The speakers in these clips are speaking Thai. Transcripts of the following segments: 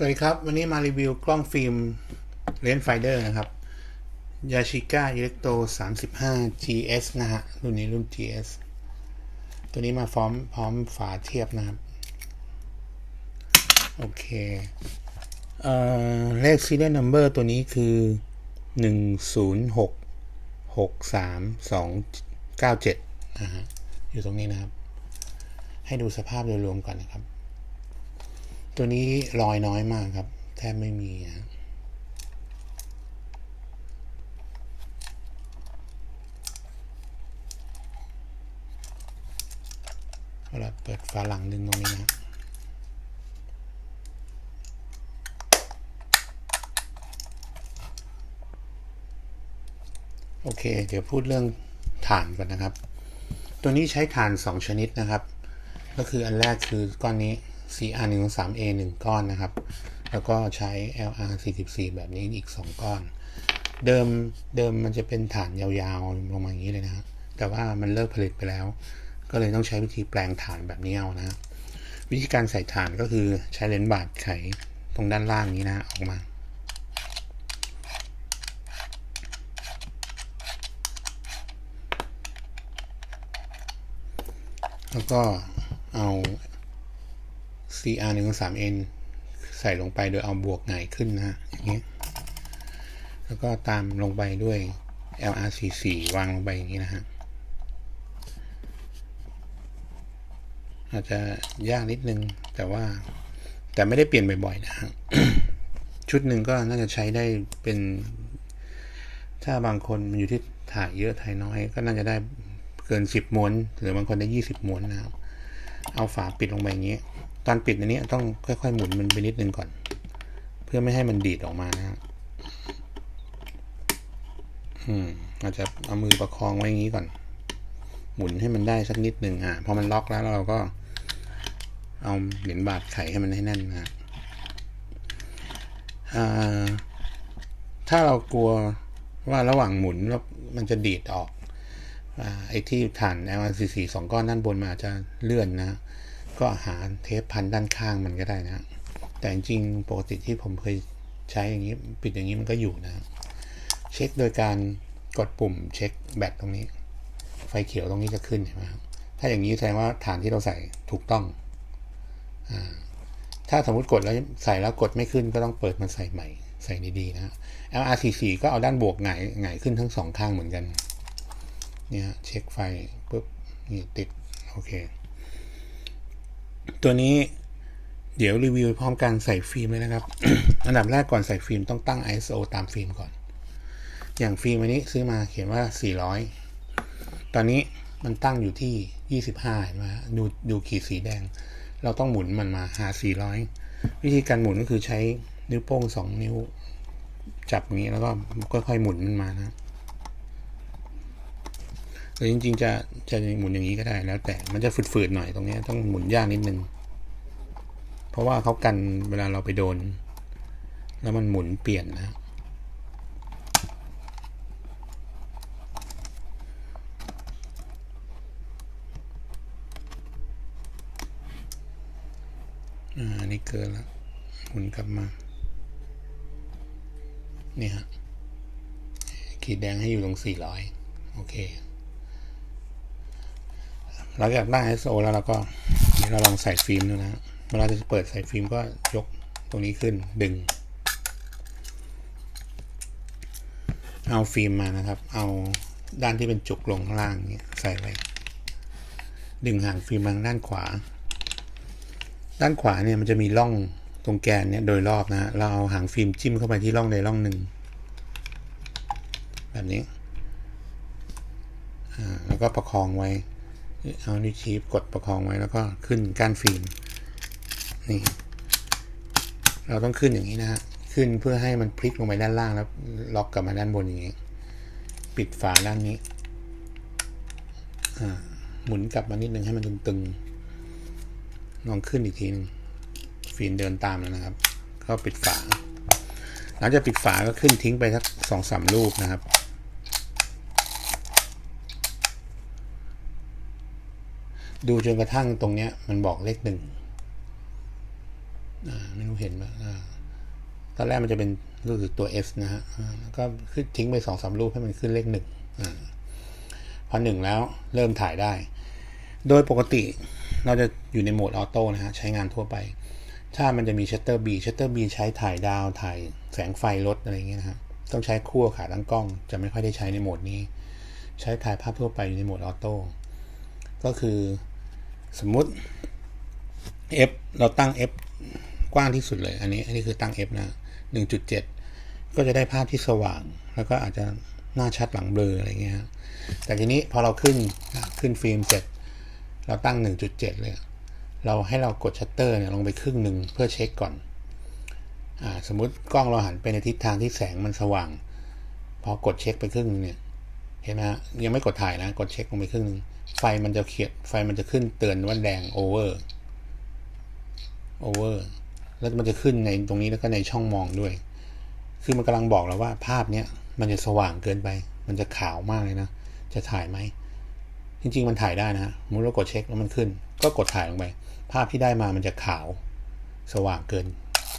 สวัสดีครับ วันนี้มารีวิวกล้องฟิล์มเลนส์ไฟเดอร์นะครับยาชิก้าอิเล็กโต35 GS นะฮะ รุ่นนี้รุ่น GS ตัวนี้มาพร้อมพร้อมฝาเทียบนะครับ โอเค เอ่อ เลข serial number ตัวนี้คือ 106 63297นะฮะ อยู่ตรงนี้นะครับ ให้ดูสภาพโดยรวมก่อนนะครับ ตัวนี้รอยน้อยมากครับ แทบไม่มีนะเวลาเปิดฝาหลังดึงตรงนี้นะโอเค เดี๋ยวพูดเรื่องฐานก่อนนะครับ ตัวนี้ใช้ฐาน 2 ชนิดนะครับ ก็คืออันแรกคือก้อนนี้ CR 1 3 A 1 ก้อนนะครับ แล้วก็ใช้ LR 44แบบนี้อีก 2 ก้อน เดิมเดิมมันจะเป็นฐานยาวๆ ลงมาอย่างนี้เลยนะ แต่ว่ามันเลิกผลิตไปแล้ว ก็เลยต้องใช้วิธีแปลงฐานแบบนี้เอานะ วิธีการใส่ฐานก็คือใช้เลนส์บาดไขตรงด้านล่างนี้นะออกมาแล้วก็เอา CR 1 3 N ใส่ลงไปโดยเอาบวกหงขึ้นนะฮะอย่างนี้แล้วก็ตามลงไปด้วย LR 4 4วางลงไปอย่างนี้นะฮะอาจจะยากนิดนึง แต่ว่าแต่ไม่ได้เปลี่ยนบ่อยๆนะฮะชุดหนึ่งก็น่าจะใช้ได้เป็น ถ้าบางคนมันอยู่ที่ถ่ายเยอะถ่ายน้อย ก็น่าจะได้เกินสิบม้วน หรือบางคนได้ยี่สิบม้วนนะครับเอาฝาปิดลงไปอย่างนี้ ตอนปิดอันนี้ต้องค่อยๆหมุนมันไปนิดนึงก่อน เพื่อไม่ให้มันดีดออกมานะอืมอาจจะเอามือประคองไว้อย่างนี้ก่อน หมุนให้มันได้สักนิดหนึ่งอะพอมันล็อกแล้วเราก็ เอาเหรียญบาทไขให้มันให้แน่นนะอ่าถ้าเรากลัวว่าระหว่างหมุนแล้วมันจะดีดออกไอ้ที่ฐาน LRCC สองก้อนด้านบนมาจะเลื่อนนะ ก็หาเทปพันด้านข้างมันก็ได้นะ แต่จริงปกติที่ผมเคยใช้อย่างนี้ ปิดอย่างนี้มันก็อยู่นะ เช็คโดยการกดปุ่มเช็คแบตตรงนี้ ไฟเขียวตรงนี้จะขึ้นใช่ไหมครับถ้าอย่างนี้แสดงว่าฐานที่เราใส่ถูกต้องอถ้าสมมติกดแล้วใส่แล้วกดไม่ขึ้นก็ต้องเปิดมาใส่ใหม่ ใส่ดีๆนะ LRCC ก็เอาด้านบวกหงายหงายขึ้นทั้งสองข้างเหมือนกัน เนี่ยเช็คไฟปุ๊บนี่ติด โอเค ตัวนี้เดี๋ยวรีวิวพร้อมกันใส่ฟิล์มเลยนะครับ อันดับแรกก่อนใส่ฟิล์มต้องตั้ง ISO ตามฟิล์มก่อน อย่างฟิล์มอันนี้ซื้อมาเขียนว่า 400 ตอนนี้มันตั้งอยู่ที่ 25เห็นไหมดูดูขีดสีแดง เราต้องหมุนมันมาหา 400 วิธีการหมุนก็คือใช้นิ้วโป้ง 2 นิ้ว จับอย่างนี้แล้วก็ค่อยๆหมุนมันมานะ หรือจริง ๆ จะจะหมุนอย่างนี้ก็ได้แล้ว แต่มันจะฝืดๆหน่อยตรงนี้ต้องหมุนยากนิดนึง เพราะว่าเขากันเวลาเราไปโดน แล้วมันหมุนเปลี่ยนนะอ่านี่เกินล้วหมุนกลับมา นี่ฮะขีดแดงให้อยู่ตรง 400 โอเค หลังจากได้ ISO แล้วเราก็นี่เราลองใส่ฟิล์มดูนะเวลาจะเปิดใส่ฟิล์มก็ยกตรงนี้ขึ้นดึง เอาฟิล์มมานะครับ เอาด้านที่เป็นจุกลงข้างล่างเนี่ยใส่ไว้ดึงหางฟิล์มมาด้านขวา ด้านขวาเนี่ยมันจะมีร่องตรงแกนเนี่ยโดยรอบนะเราเอาหางฟิล์มจิ้มเข้าไปที่ร่องใดร่องหนึ่งแบบนี้อ่าแล้วก็ประคองไว้ เอานิ้วชี้กดประคองไว้แล้วก็ขึ้นก้านฟิล์มนี่เราต้องขึ้นอย่างนี้นะฮะขึ้นเพื่อให้มันพลิกลงไปด้านล่างแล้วล็อกกลับมาด้านบนอย่างนี้ ปิดฝาด้านนี้หมุนกลับมานิดนึงให้มันตึงๆลองขึ้นอีกทีนึงฟิล์มเดินตามแล้วนะครับ ก็ปิดฝาหลังจากปิดฝาก็ขึ้นทิ้งไปสักสองสามลูกนะครับ ดูจนกระทั่งตรงเนี้ย มันบอกเลขหนึ่งไม่รู้เห็นไหมอตอนแรกมันจะเป็นรูปตัว S นะฮะแล้วก็ขึ้นทิ้งไปสองสามรูปให้มันขึ้นเลขหนึ่งอพอหนึ่งแล้วเริ่มถ่ายได้ โดยปกติเราจะอยู่ในโหมดออโต้นะฮะ ใช้งานทั่วไป ถ้ามันจะมีชัตเตอร์บีชัตเตอร์บีใช้ถ่ายดาวถ่ายแสงไฟรถอะไรอย่างเงี้ยนะฮะ ต้องใช้คู่กับขาตั้งกล้อง จะไม่ค่อยได้ใช้ในโหมดนี้ ใช้ถ่ายภาพทั่วไปอยู่ในโหมดออโต้ก็คือ สมมุติ f เราตั้ง f กว้างที่สุดเลย อันนี้ อันนี้คือตั้ง f นะ 1.7 ก็จะได้ภาพที่สว่าง แล้วก็อาจจะหน้าชัดหลังเบลออะไรเงี้ย แต่ทีนี้พอเราขึ้น ขึ้นฟิล์มเสร็จ เราตั้ง 1.7 เลย เราให้เรากดชัตเตอร์เนี่ยลงไปครึ่งหนึ่งเพื่อเช็คก่อนอ่าสมมุติกล้องเราหันไปในทิศทางที่แสงมันสว่าง พอกดเช็คไปครึ่งนึงเนี่ย เห็นไหมฮะ ยังไม่กดถ่ายนะ กดเช็คลงไปครึ่งนึง ไฟมันจะเขียนไฟมันจะขึ้นเตือนว่าแดงโอเวอร์โอเวอร์แล้วมันจะขึ้นในตรงนี้แล้วก็ในช่องมองด้วย คือมันกำลังบอกเราว่าภาพเนี้ยมันจะสว่างเกินไป มันจะขาวมากเลยนะ จะถ่ายไหม จริง ๆ มันถ่ายได้นะฮะสมมุติเรากดเช็คแล้วมันขึ้น ก็กดถ่ายลงไป ภาพที่ได้มามันจะขาว สว่างเกิน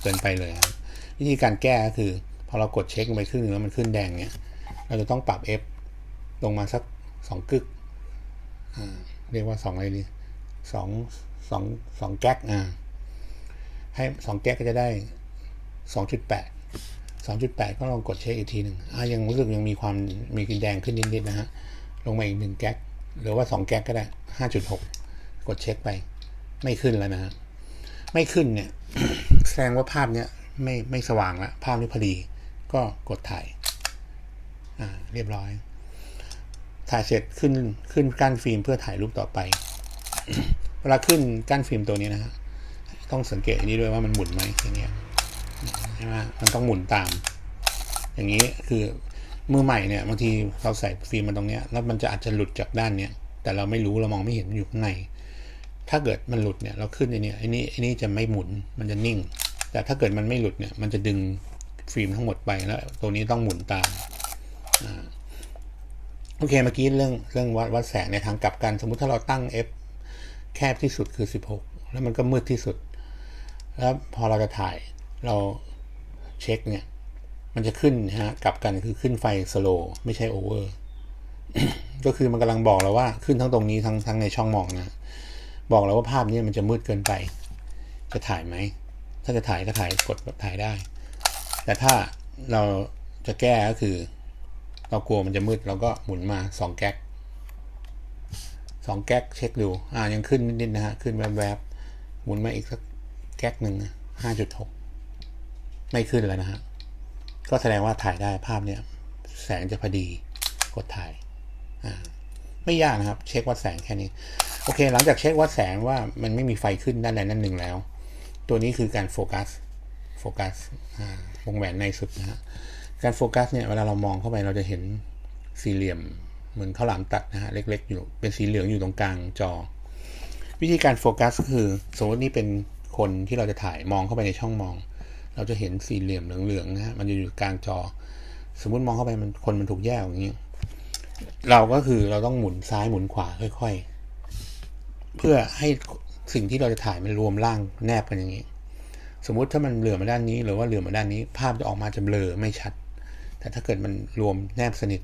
เกินไปเลยครับวิธีการแก้ก็คือ พอเรากดเช็คลงไปครึ่งหนึงแล้วมันขึ้นแดงเนี้ย เราจะต้องปรับ f ลงมาสักสองกึก เรียกว่าสองอะไรดีสองสองสองแก๊กอ่าให้สองแก๊กก็จะได้สองจุดแปดสองจุดแปดก็ลองกดเช็คอีกทีหนึ่งอ่ายังรู้สึกยังมีความมีกินแดงขึ้นนิดๆนะฮะลงมาอีกหนึ่งแก๊กหรือว่าสองแก๊กก็ได้ห้าจุดหกกดเช็คไป ไม่ขึ้นแล้วนะฮะไม่ขึ้นเนี่ยแสดงว่าภาพเนี้ยไม่ไม่สว่างแล้วภาพนี้พอดี ก็กดถ่าย อ่า เรียบร้อย ถ่ายเสร็จขึ้นขึ้นกั้นฟิล์มเพื่อถ่ายรูปต่อไป เวลาขึ้นกั้นฟิล์มตัวนี้นะฮะต้องสังเกตอันนี้ด้วยว่ามันหมุนไหมอย่างเงี้ยใช่ไหมมันต้องหมุนตาม อย่างนี้คือมือใหม่เนี่ยบางทีเราใส่ฟิล์มมาตรงเนี้ยแล้วมันจะอาจจะหลุดจากด้านเนี้ยแต่เราไม่รู้เรามองไม่เห็นมันอยู่ข้างใน ถ้าเกิดมันหลุดเนี่ยเราขึ้นไอ้นี่ไอ้นี่ไอ้นี่จะไม่หมุนมันจะนิ่ง แต่ถ้าเกิดมันไม่หลุดเนี่ยมันจะดึงฟิล์มทั้งหมดไปแล้ว ตัวนี้ต้องหมุนตามอ่า โอเคเมื่อกี้เรื่องเรื่องวัดวัดแสงในทางกลับกัน สมมุติถ้าเราตั้ง f แคบที่สุดคือ 16 แล้วมันก็มืดที่สุด แล้วพอเราจะถ่ายเราเช็คเนี่ย มันจะขึ้นนะฮะกลับกันคือขึ้นไฟสโลว์ไม่ใช่โอเวอร์ก็คือมันกำลังบอกเราว่าขึ้นทั้งตรงนี้ทั้งทั้งในช่องมองนะ บอกเราว่าภาพนี้มันจะมืดเกินไป จะถ่ายไหม ถ้าจะถ่ายก็ถ่ายกดแบบถ่ายได้ แต่ถ้าเราจะแก้ก็คือ เรากลัวมันจะมืดเราก็หมุนมาสองแก๊กสองแก๊กเช็คดูอ่ายังขึ้นนิดๆนะฮะขึ้นแวบๆหมุนมาอีกสักแก๊กหนึ่งห้าจุดหกไม่ขึ้นแล้วนะฮะก็แสดงว่าถ่ายได้ภาพเนี่ยแสงจะพอดีกดถ่ายอ่าไม่ยากนะครับ เช็ควัดแสงแค่นี้ โอเค หลังจากเช็ควัดแสงว่ามันไม่มีไฟขึ้นด้านใดด้านหนึ่งแล้ว ตัวนี้คือการโฟกัสโฟกัสอ่าวงแหวนในสุดนะฮะ การโฟกัสเนี่ยเวลาเรามองเข้าไปเราจะเห็นสี่เหลี่ยมเหมือนข้าวหลามตัดนะฮะเล็ก ๆ อยู่เป็นสีเหลืองอยู่ตรงกลางจอ วิธีการโฟกัสก็คือสมมตินี่เป็นคนที่เราจะถ่ายมองเข้าไปในช่องมอง เราจะเห็นสี่เหลี่ยมเหลืองๆนะฮะมันจะอยู่กลางจอ สมมติมองเข้าไปมันคนมันถูกแยกอย่างนี้ เราก็คือเราต้องหมุนซ้ายหมุนขวาค่อย ๆ เพื่อให้สิ่งที่เราจะถ่ายมันรวมร่างแนบกันอย่างนี้ สมมุติถ้ามันเหลือมาด้านนี้ หรือว่าเหลือมาด้านนี้ ภาพจะออกมาจะเบลอไม่ชัด แต่ถ้าเกิดมันรวมแนบสนิท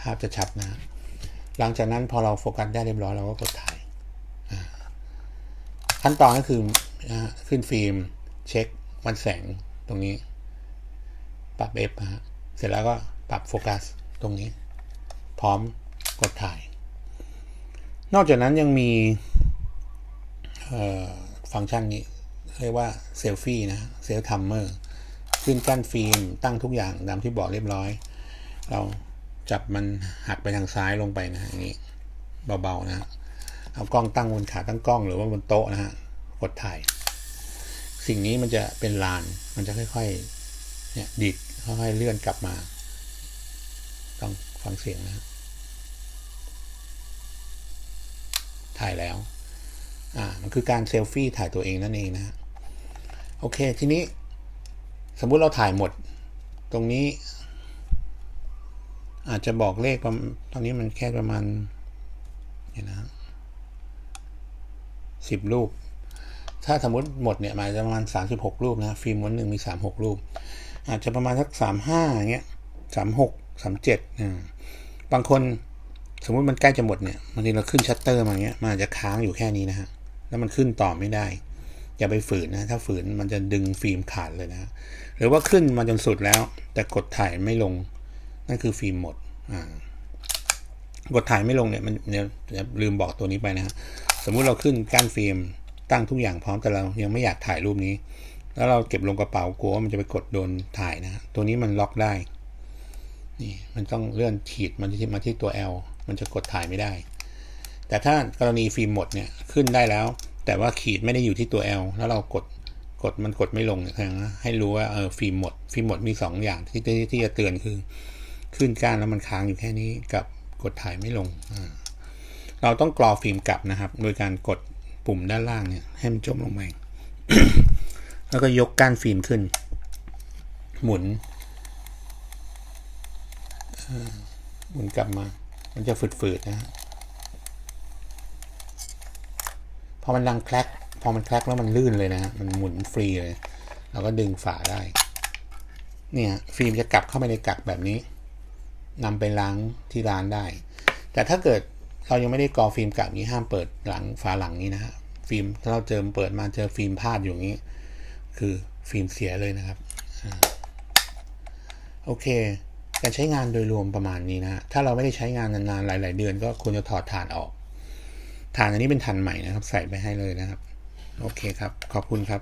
ภาพจะชัดนะหลังจากนั้นพอเราโฟกัสได้เรียบร้อยเราก็กดถ่ายขั้นตอนก็คือขึ้นฟิล์ม เช็ควันแสงตรงนี้ ปรับ F ฮะเสร็จแล้วก็ปรับโฟกัสตรงนี้ พร้อมกดถ่าย นอกจากนั้นยังมีฟังก์ชันนี้ เรียกว่าเซลฟี่นะเซลทัมเมอร์ ขึ้นกั้นฟิล์มตั้งทุกอย่างตามที่บอกเรียบร้อย เราจับมันหักไปทางซ้ายลงไปนะอย่างนี้เบาๆนะเอากล้องตั้งบนขาตั้งกล้องหรือว่าบนโต๊ะนะฮะกดถ่าย สิ่งนี้มันจะเป็นลานมันจะค่อยๆเนี่ยดิดค่อยๆเลื่อนกลับมาต้องฟังเสียงนะถ่ายแล้วอ่ามันคือการเซลฟี่ถ่ายตัวเองนั่นเองนะฮะโอเคทีนี้ สมมุติเราถ่ายหมด ตรงนี้ อาจจะบอกเลขประมาณตอนนี้มันแค่ประมาณเนี่ยนะสิบรูป ถ้าสมมติหมดเนี่ยมาจะประมาณสามสิบหกรูปนะฟิล์มม้วนหนึ่งมีสามหกรูป อาจจะประมาณสักสามห้าอย่างเงี้ยสามหกสามเจ็ดบางคนสมมุติมันใกล้จะหมดเนี่ยบางทีเราขึ้นชัตเตอร์มาเงี้ยมันอาจจะค้างอยู่แค่นี้นะฮะแล้วมันขึ้นต่อไม่ได้ อย่าไปฝืนนะ ถ้าฝืนมันจะดึงฟิล์มขาดเลยนะ หรือว่าขึ้นมาจนสุดแล้ว แต่กดถ่ายไม่ลง นั่นคือฟิล์มหมด อ่ากดถ่ายไม่ลงเนี่ยมันเนี่ยลืมบอกตัวนี้ไปนะฮะสมมุติเราขึ้นก้านฟิล์มตั้งทุกอย่างพร้อมแต่เรายังไม่อยากถ่ายรูปนี้ แล้วเราเก็บลงกระเป๋ากลัวว่ามันจะไปกดโดนถ่ายนะตัวนี้มันล็อกได้นี่มันต้องเลื่อนขีดมันที่มาที่ตัว L มันจะกดถ่ายไม่ได้ แต่ถ้ากรณีฟิล์มหมดเนี่ยขึ้นได้แล้ว แต่ว่าขีดไม่ได้อยู่ที่ตัว L แล้วเรากดกดมันกดไม่ลงนะให้รู้ว่าเออฟิล์มหมดฟิล์มหมดมี2ออย่างที่ที่ที่จะเตือนคือขึ้นก้านแล้วมันค้างอยู่แค่นี้กับกดถ่ายไม่ลง เราต้องกรอฟิล์มกลับนะครับ โดยการกดปุ่มด้านล่างเนี่ยให้มันจมลงไปแล้วก็ยกก้านฟิล์มขึ้น หมุนหมุนกลับมา มันจะฝืดๆนะฮะ พอมันดังแคลกพอมันแคลกแล้วมันลื่นเลยนะฮะมันหมุนฟรีเลยเราก็ดึงฝาได้ เนี่ยฟิล์มจะกลับเข้าไปในกักแบบนี้นำไปล้างที่ร้านได้ แต่ถ้าเกิดเรายังไม่ได้กรอฟิล์มกลับนี้ห้ามเปิดหลังฝาหลังนี้นะฮะฟิล์มถ้าเราเจอเปิดมาเจอฟิล์มพลาดอยู่นี้ คือฟิล์มเสียเลยนะครับโอเค การใช้งานโดยรวมประมาณนี้นะ ถ้าเราไม่ได้ใช้งานนานๆ หลาย ๆ เดือนก็ควรจะถอดฐานออก ฐานอันนี้เป็นฐานใหม่นะครับ ใส่ไปให้เลยนะครับ โอเคครับ ขอบคุณครับ